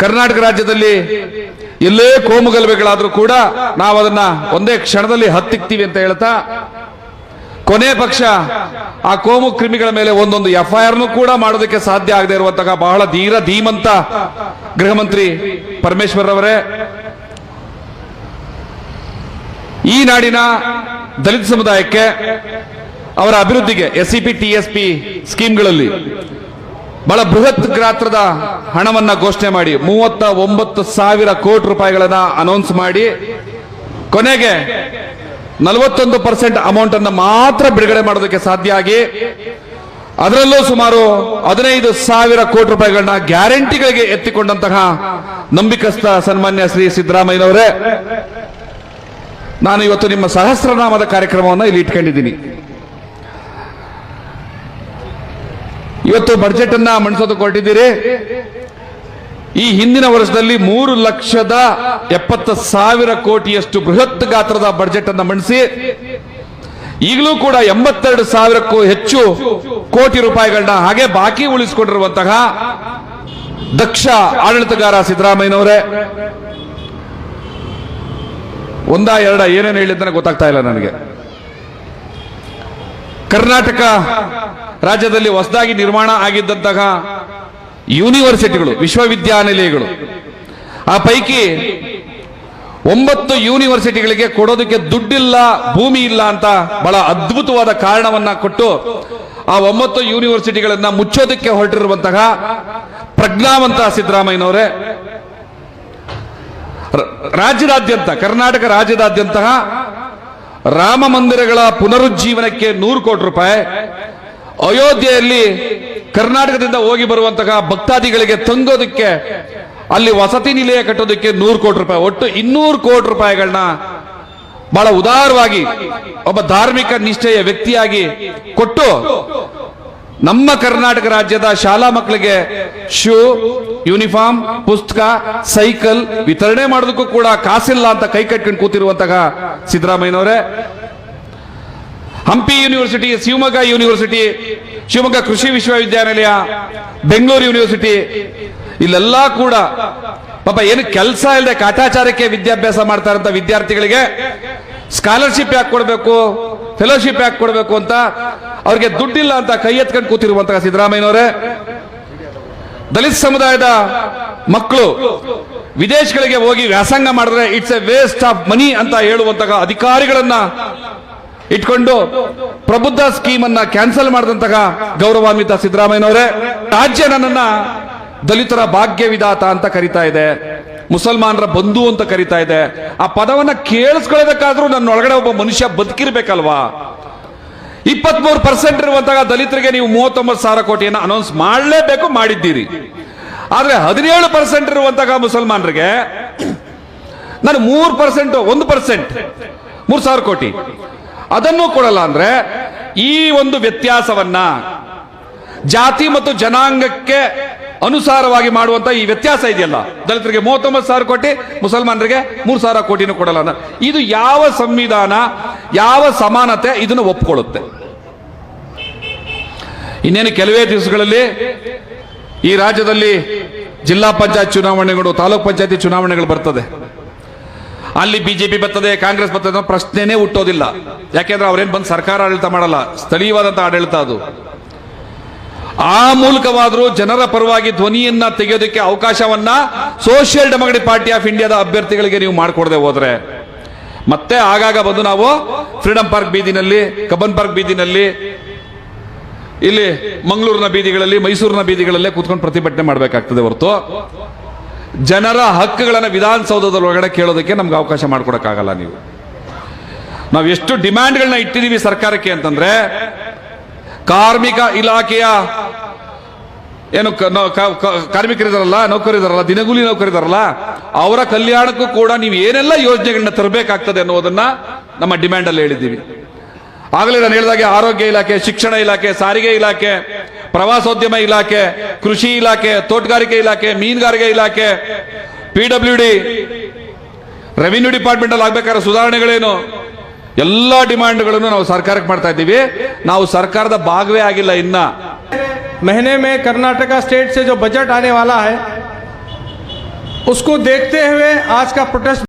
ಕರ್ನಾಟಕ ರಾಜ್ಯದಲ್ಲಿ ಎಲ್ಲೇ ಕೋಮುಗಲಭೆಗಳಾದ್ರೂ ಕೂಡ ನಾವು ಅದನ್ನ ಒಂದೇ ಕ್ಷಣದಲ್ಲಿ ಹತ್ತಿಕ್ತೀವಿ ಅಂತ ಹೇಳ್ತಾ, ಕೊನೆ ಪಕ್ಷ ಆ ಕೋಮು ಕ್ರಿಮಿಗಳ ಮೇಲೆ ಒಂದೊಂದು ಎಫ್ಐಆರ್ನು ಕೂಡ ಮಾಡೋದಕ್ಕೆ ಸಾಧ್ಯ ಆಗದೆ ಇರುವಂತಹ ಬಹಳ ಧೀರ, ಧೀಮಂತ ಗೃಹ ಮಂತ್ರಿ ಪರಮೇಶ್ವರ್ ಅವರೇ, ಈ ನಾಡಿನ ದಲಿತ ಸಮುದಾಯಕ್ಕೆ ಅವರ ಅಭಿವೃದ್ಧಿಗೆ ಎಸ್ಸಿಪಿ ಟಿಎಸ್ಪಿ ಸ್ಕೀಮ್ಗಳಲ್ಲಿ ಬಹಳ ಬೃಹತ್ ಗಾತ್ರದ ಹಣವನ್ನ ಘೋಷಣೆ ಮಾಡಿ ಮೂವತ್ತ ಒಂಬತ್ತು ಸಾವಿರ ಕೋಟಿ ರೂಪಾಯಿಗಳನ್ನ ಅನೌನ್ಸ್ ಮಾಡಿ ಕೊನೆಗೆ ನಲವತ್ತೊಂದು ಪರ್ಸೆಂಟ್ ಅಮೌಂಟ್ ಅನ್ನು ಮಾತ್ರ ಬಿಡುಗಡೆ ಮಾಡೋದಕ್ಕೆ ಸಾಧ್ಯ ಆಗಿ ಅದರಲ್ಲೂ ಸುಮಾರು ಹದಿನೈದು ಸಾವಿರ ಕೋಟಿ ರೂಪಾಯಿಗಳನ್ನ ಗ್ಯಾರಂಟಿಗಳಿಗೆ ಎತ್ತಿಕೊಂಡಂತಹ ನಂಬಿಕಸ್ಥ ಸನ್ಮಾನ್ಯ ಶ್ರೀ ಸಿದ್ದರಾಮಯ್ಯನವರೇ, ನಾನು ಇವತ್ತು ನಿಮ್ಮ ಸಹಸ್ರನಾಮದ ಕಾರ್ಯಕ್ರಮವನ್ನು ಇಲ್ಲಿ ಇಟ್ಕೊಂಡಿದ್ದೀನಿ. ಇವತ್ತು ಬಜೆಟ್ ಅನ್ನ ಮಂಡಿಸೋದಕ್ಕೆ ಹೊರಟಿದ್ದೀರಿ ಈ ಹಿಂದಿನ ವರ್ಷದಲ್ಲಿ ಮೂರು ಲಕ್ಷದ ಎಪ್ಪತ್ತು ಸಾವಿರ ಕೋಟಿಯಷ್ಟು ಬೃಹತ್ ಗಾತ್ರದ ಬಜೆಟ್ ಅನ್ನ ಮಂಡಿಸಿ ಈಗಲೂ ಕೂಡ ಎಂಬತ್ತೆರಡು ಸಾವಿರಕ್ಕೂ ಹೆಚ್ಚು ಕೋಟಿ ರೂಪಾಯಿಗಳನ್ನ ಹಾಗೆ ಬಾಕಿ ಉಳಿಸಿಕೊಂಡಿರುವಂತಹ ದಕ್ಷ ಆಡಳಿತಗಾರ ಸಿದ್ದರಾಮಯ್ಯನವರೇ. ಒಂದ ಎರಡ ಏನೇನು ಹೇಳಿದ್ದಾನೆ ಗೊತ್ತಾಗ್ತಾ ಇಲ್ಲ ನನಗೆ. ಕರ್ನಾಟಕ ರಾಜ್ಯದಲ್ಲಿ ಹೊಸದಾಗಿ ನಿರ್ಮಾಣ ಆಗಿದ್ದಂತಹ ಯೂನಿವರ್ಸಿಟಿಗಳು, ವಿಶ್ವವಿದ್ಯಾನಿಲಯಗಳು. ಆ ಪೈಕಿ ಒಂಬತ್ತು ಯೂನಿವರ್ಸಿಟಿಗಳಿಗೆ ಕೊಡೋದಕ್ಕೆ ದುಡ್ಡಿಲ್ಲ, ಭೂಮಿ ಇಲ್ಲ ಅಂತ ಬಹಳ ಅದ್ಭುತವಾದ ಕಾರಣವನ್ನ ಕೊಟ್ಟು ಆ ಒಂಬತ್ತು ಯೂನಿವರ್ಸಿಟಿಗಳನ್ನ ಮುಚ್ಚೋದಕ್ಕೆ ಹೊರಟಿರುವಂತಹ ಪ್ರಜ್ಞಾವಂತ ಸಿದ್ದರಾಮಯ್ಯನವರೇ ರಾಜ್ಯದಾದ್ಯಂತ, ಕರ್ನಾಟಕ ರಾಜ್ಯದಾದ್ಯಂತಹ ರಾಮ ಮಂದಿರಗಳ ಪುನರುಜ್ಜೀವನಕ್ಕೆ ನೂರು ಕೋಟಿ ರೂಪಾಯಿ ಅಯೋಧ್ಯೆಯಲ್ಲಿ ಕರ್ನಾಟಕದಿಂದ ಹೋಗಿ ಬರುವಂತಹ ಭಕ್ತಾದಿಗಳಿಗೆ ತಂಗೋದಕ್ಕೆ ಅಲ್ಲಿ ವಸತಿ ನಿಲಯ ಕಟ್ಟೋದಕ್ಕೆ ನೂರು ಕೋಟಿ ರೂಪಾಯಿ. ಒಟ್ಟು ಇನ್ನೂರು ಕೋಟಿ ರೂಪಾಯಿಗಳನ್ನ ಬಹಳ ಉದಾರವಾಗಿ ಒಬ್ಬ ಧಾರ್ಮಿಕ ನಿಷ್ಠೆಯ ವ್ಯಕ್ತಿಯಾಗಿ ಕೊಟ್ಟು ನಮ್ಮ ಕರ್ನಾಟಕ ರಾಜ್ಯದ ಶಾಲಾ ಮಕ್ಕಳಿಗೆ ಶೂ, ಯೂನಿಫಾರ್ಮ್, ಪುಸ್ತಕ, ಸೈಕಲ್ ವಿತರಣೆ ಮಾಡೋದಕ್ಕೂ ಕೂಡ ಕಾಸಿಲ್ಲ ಅಂತ ಕೈ ಕಟ್ಕೊಂಡು ಕೂತಿರುವಂತಹ ಸಿದ್ದರಾಮಯ್ಯನವರೇ. ಹಂಪಿ ಯೂನಿವರ್ಸಿಟಿ, ಶಿವಮೊಗ್ಗ ಯೂನಿವರ್ಸಿಟಿ, ಶಿವಮೊಗ್ಗ ಕೃಷಿ ವಿಶ್ವವಿದ್ಯಾನಿಲಯ, ಬೆಂಗಳೂರು ಯೂನಿವರ್ಸಿಟಿ, ಇಲ್ಲೆಲ್ಲ ಕೂಡ ಪಾಪ ಏನು ಕೆಲಸ ಇಲ್ಲದೆ ಕಾಟಾಚಾರಕ್ಕೆ ವಿದ್ಯಾಭ್ಯಾಸ ಮಾಡ್ತಾರಂತ ವಿದ್ಯಾರ್ಥಿಗಳಿಗೆ ಸ್ಕಾಲರ್ಶಿಪ್ ಯಾಕೆ ಕೊಡಬೇಕು ಫೆಲೋಶಿಪ್ ಯಾಕೆ ಕೊಡಬೇಕು ಅಂತ ಅವ್ರಿಗೆ ದುಡ್ಡಿಲ್ಲ ಅಂತ ಕೈ ಎತ್ಕೊಂಡು ಕೂತಿರುವಂತಹ ಸಿದ್ದರಾಮಯ್ಯನವರೇ, ದಲಿತ ಸಮುದಾಯದ ಮಕ್ಕಳು ವಿದೇಶಗಳಿಗೆ ಹೋಗಿ ವ್ಯಾಸಂಗ ಮಾಡಿದ್ರೆ it's a waste of money ಅಂತ ಹೇಳುವಂತಹ ಅಧಿಕಾರಿಗಳನ್ನ ಇಟ್ಕೊಂಡು ಪ್ರಬುದ್ಧ ಸ್ಕೀಮ್ ಅನ್ನ ಕ್ಯಾನ್ಸಲ್ ಮಾಡಿದಂತಹ ಗೌರವಾನ್ವಿತ ಸಿದ್ದರಾಮಯ್ಯನವರೇ, ರಾಜ್ಯ ನನ್ನನ್ನ ದಲಿತರ ಭಾಗ್ಯ ವಿಧಾತ ಅಂತ ಕರಿತಾ ಇದೆ, ಮುಸಲ್ಮಾನರ ಬಂಧು ಅಂತ ಕರಿತಾ ಇದೆ. ಆ ಪದವನ್ನ ಕೇಳಿಸ್ಕೊಳ್ಳೋದಕ್ಕಾದ್ರೂ ನನ್ನ ಒಳಗಡೆ ಒಬ್ಬ ಮನುಷ್ಯ ಬದುಕಿರ್ಬೇಕಲ್ವಾ? ಇಪ್ಪತ್ಮೂರು ಪರ್ಸೆಂಟ್ ಇರುವಂತಹ ದಲಿತರಿಗೆ ನೀವು ಮೂವತ್ತೊಂಬತ್ತು ಸಾವಿರ ಕೋಟಿಯನ್ನು ಅನೌನ್ಸ್ ಮಾಡಲೇಬೇಕು, ಮಾಡಿದ್ದೀರಿ. ಆದ್ರೆ ಹದಿನೇಳು ಪರ್ಸೆಂಟ್ ಇರುವಂತಹ ಮುಸಲ್ಮಾನರಿಗೆ ನಾನು ಮೂರು ಪರ್ಸೆಂಟ್ ಒಂದು ಪರ್ಸೆಂಟ್ ಮೂರು ಸಾವಿರ ಕೋಟಿ. ಅದನ್ನು ಕೊಡಲ್ಲ ಅಂದ್ರೆ ಈ ಒಂದು ವ್ಯತ್ಯಾಸವನ್ನ ಜಾತಿ ಮತ್ತು ಜನಾಂಗಕ್ಕೆ ಅನುಸಾರವಾಗಿ ಮಾಡುವಂತ ಈ ವ್ಯತ್ಯಾಸ ಇದೆಯಲ್ಲ. ದಲಿತರಿಗೆ ಮೂವತ್ತೊಂಬತ್ತು ಸಾವಿರ ಕೋಟಿ, ಮುಸಲ್ಮಾನರಿಗೆ ಮೂರು ಸಾವಿರ ಕೋಟಿನೂ ಕೊಡಲ್ಲ ಅಂದ್ರೆ ಇದು ಯಾವ ಸಂವಿಧಾನ, ಯಾವ ಸಮಾನತೆ ಇದನ್ನು ಒಪ್ಕೊಳ್ಳುತ್ತೆ. ಇನ್ನೇನು ಕೆಲವೇ ದಿವಸಗಳಲ್ಲಿ ಈ ರಾಜ್ಯದಲ್ಲಿ ಜಿಲ್ಲಾ ಪಂಚಾಯತ್ ಚುನಾವಣೆಗಳು, ತಾಲೂಕ್ ಪಂಚಾಯತಿ ಚುನಾವಣೆಗಳು ಬರ್ತದೆ. ಅಲ್ಲಿ ಬಿಜೆಪಿ ಬರ್ತದೆ, ಕಾಂಗ್ರೆಸ್ ಬರ್ತದೆ ಪ್ರಶ್ನೆನೇ ಹುಟ್ಟೋದಿಲ್ಲ. ಯಾಕೆಂದ್ರೆ ಅವ್ರೇನ್ ಬಂದು ಸರ್ಕಾರ ಆಡಳಿತ ಮಾಡಲ್ಲ ಸ್ಥಳೀಯವಾದಂತಹ ಆಡಳಿತ ಅದು. ಆ ಮೂಲಕವಾದರೂ ಜನರ ಪರವಾಗಿ ಧ್ವನಿಯನ್ನ ತೆಗೆಯೋದಕ್ಕೆ ಅವಕಾಶವನ್ನ ಸೋಷಿಯಲ್ ಡೆಮೋಕ್ರೆಟಿಕ್ ಪಾರ್ಟಿ ಆಫ್ ಇಂಡಿಯಾದ ಅಭ್ಯರ್ಥಿಗಳಿಗೆ ನೀವು ಮಾಡಿಕೊಡದೆ ಹೋದ್ರೆ. ಮತ್ತೆ ಆಗಾಗ ಬಂದು ನಾವು ಫ್ರೀಡಂ ಪಾರ್ಕ್ ಬೀದಿನಲ್ಲಿ, ಕಬ್ಬನ್ ಪಾರ್ಕ್ ಬೀದಿನಲ್ಲಿ, ಇಲ್ಲಿ ಮಂಗಳೂರಿನ ಬೀದಿಗಳಲ್ಲಿ, ಮೈಸೂರಿನ ಬೀದಿಗಳಲ್ಲೇ ಕೂತ್ಕೊಂಡು ಪ್ರತಿಭಟನೆ ಮಾಡಬೇಕಾಗ್ತದೆ ಹೊರತು. ಜನರ ಹಕ್ಕುಗಳನ್ನು ವಿಧಾನಸೌಧದ ಒಳಗಡೆ ಕೇಳೋದಕ್ಕೆ ನಮ್ಗೆ ಅವಕಾಶ ಮಾಡಿಕೊಡಕ್ಕಾಗಲ್ಲ ನೀವು. ನಾವು ಎಷ್ಟು ಡಿಮ್ಯಾಂಡ್ಗಳನ್ನ ಇಟ್ಟಿದ್ದೀವಿ ಸರ್ಕಾರಕ್ಕೆ ಅಂತಂದ್ರೆ, ಕಾರ್ಮಿಕ ಇಲಾಖೆಯ ಏನು ಕಾರ್ಮಿಕರಿದಾರಲ್ಲ, ನೌಕರಿದಾರಲ್ಲ, ದಿನಗೂಲಿ ನೌಕರಿದಾರಲ್ಲ, ಅವರ ಕಲ್ಯಾಣಕ್ಕೂ ಕೂಡ ನೀವು ಏನೆಲ್ಲ ಯೋಜನೆಗಳನ್ನ ತರಬೇಕಾಗ್ತದೆ ಅನ್ನೋದನ್ನ ನಮ್ಮ ಡಿಮ್ಯಾಂಡ್ ಅಲ್ಲಿ ಹೇಳಿದ್ದೀವಿ. ಆಗಲೇ ನಾನು ಹೇಳಿದಾಗೆ ಆರೋಗ್ಯ ಇಲಾಖೆ, ಶಿಕ್ಷಣ ಇಲಾಖೆ, ಸಾರಿಗೆ ಇಲಾಖೆ ಪ್ರವಾಸೋದ್ಯಮ ಇಲಾಖೆ ಕೃಷಿ ಇಲಾಖೆ ತೋಟಗಾರಿಕೆ ಇಲಾಖೆ ಮೀನುಗಾರಿಕೆ ಇಲಾಖೆ P W D revenue department ಅಲ್ಲಿ ಆಗ್ಬೇಕಾದ್ರೆ ಸುಧಾರಣೆಗಳೇನು ಎಲ್ಲಾ ಡಿಮಾಂಡ್ಗಳನ್ನು ನಾವು ಸರ್ಕಾರಕ್ಕೆ ಮಾಡ್ತಾ ಇದ್ದೀವಿ ನಾವು ಸರ್ಕಾರದ ಭಾಗವೇ ಆಗಿಲ್ಲ ಇನ್ನ महीने में कर्नाटका स्टेट से जो बजट आने वाला है उसको देखते हुए आज का प्रोटेस्ट